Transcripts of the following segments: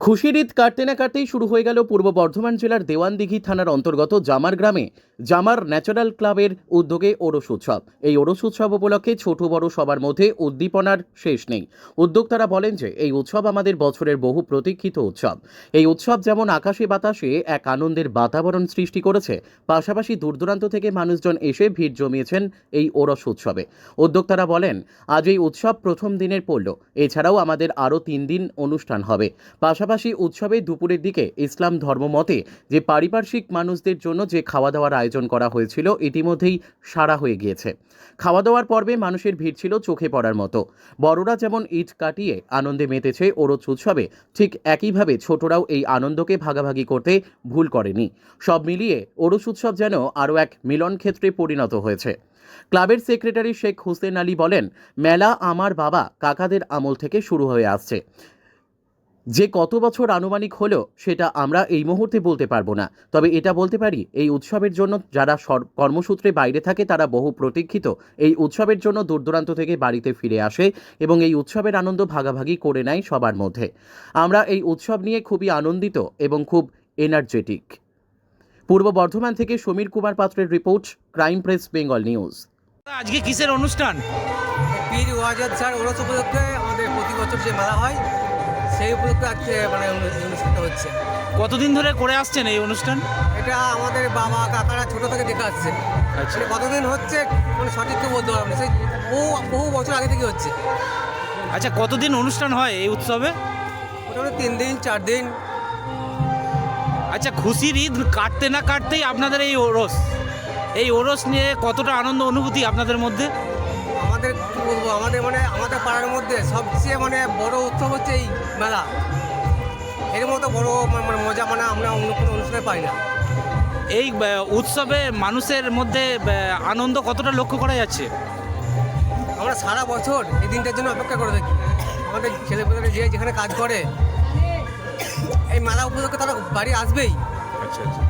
খুশির ঈদ কাটতে না কাটতেই শুরু হয়ে গেল পূর্ব বর্ধমান জেলার দেওয়ানদিঘি থানার অন্তর্গত জামার গ্রামে। জামার ন্যাচারাল ক্লাবের উদ্যোগে ওরস উৎসব। এই ওরস উৎসব উপলক্ষে ছোট বড় সবার মধ্যে উদ্দীপনার শেষ নেই। উদ্যোক্তারা বলেন যে, এই উৎসব আমাদের বছরের বহু প্রতীক্ষিত উৎসব। এই উৎসব যেমন আকাশে বাতাসে এক আনন্দের বাতাবরণ সৃষ্টি করেছে, পাশাপাশি দূরদূরান্ত থেকে মানুষজন এসে ভিড় জমিয়েছেন এই ওরস উৎসবে। উদ্যোক্তারা বলেন, আজ এই উৎসব প্রথম দিনের পড়ল, এছাড়াও আমাদের আরও তিন দিন অনুষ্ঠান হবে। পাশাপাশি উৎসবে দুপুরের দিকে ইসলাম ধর্মমতে যে পারিপার্শ্বিক মানুষদের জন্য যে খাওয়া দাওয়ার আয়োজন করা হয়েছিল, ইতিমধ্যেই সারা হয়ে গিয়েছে। খাওয়া দাওয়ার পর্বে মানুষের ভিড় ছিল চোখে পড়ার মতো। বড়রা যেমন ঈদ কাটিয়ে আনন্দে মেতেছে ওরচ উৎসবে ঠিক একইভাবে ছোটরাও এই আনন্দকে ভাগাভাগি করতে ভুল করেনি। সব মিলিয়ে ওরস উৎসব যেন আরও এক মিলন ক্ষেত্রে পরিণত হয়েছে। ক্লাবের সেক্রেটারি শেখ হোসেন আলী বলেন, মেলা আমার বাবা কাকাদের আমল থেকে শুরু হয়ে আসছে। যে কত বছর আনুমানিক হলো সেটা আমরা এই মুহূর্তে বলতে পারব না। তবে এটা বলতে পারি এই উৎসবের জন্য যারা কর্মসূত্রে বাইরে থাকে তারা বহু প্রতীক্ষিত এই উৎসবের জন্য দূরদূরান্ত থেকে বাড়িতে ফিরে আসে এবং এই উৎসবের আনন্দ ভাগাভাগি করে নেয় সবার মধ্যে। আমরা এই উৎসব নিয়ে খুবই আনন্দিত এবং খুব এনার্জেটিক পূর্ব বর্ধমান থেকে সমীর কুমার পাত্রের report crime press Bengal news. আজকে কিসের অনুষ্ঠান? পীর ওয়াজাদ স্যার ওরস উপলক্ষে আমাদের প্রতি বছর যে মেলা হয় সেই উপলক্ষে আজকে মানে অনু- অনুষ্ঠানটা হচ্ছে। কতদিন ধরে করে আসছেন এই অনুষ্ঠান? এটা আমাদের বাবা কাকারা ছোট থেকে দেখে আসছে। আচ্ছা। মানে কতদিন হচ্ছে মানে সঠিক বলতে পারব না। সেই বহু বহু বছর আগে থেকে হচ্ছে। আচ্ছা কতদিন অনুষ্ঠান হয় এই উৎসবে? মোটামুটি তিন দিন চার দিন। আচ্ছা খুশির ঈদ কাটতে না কাটতেই আপনাদের এই ওরস। এই ওরস নিয়ে কতটা আনন্দ অনুভূতি আপনাদের মধ্যে? আমাদের কী বলব আমাদের মানে আমাদের পাড়ার মধ্যে সবচেয়ে মানে বড় উৎসব হচ্ছে এই মেলা। এর মতো বড় মানে মজা মানে আমরা অন্য কোনো অনুষ্ঠানে পাই না। এই উৎসবে মানুষের মধ্যে আনন্দ কতটা লক্ষ্য করা যাচ্ছে? আমরা সারা বছর এই দিনটার জন্য অপেক্ষা করে থাকি। আমাদের ছেলে ছেলেপেলেরা যে যেখানে কাজ করে এই মেলা উপলক্ষে তারা বাড়ি আসবেই। আচ্ছা আচ্ছা।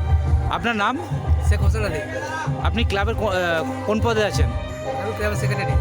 আপনার নাম? শেখ হোসেন আলী। আপনি ক্লাবের কোন পদে আছেন? সেক্রেটারি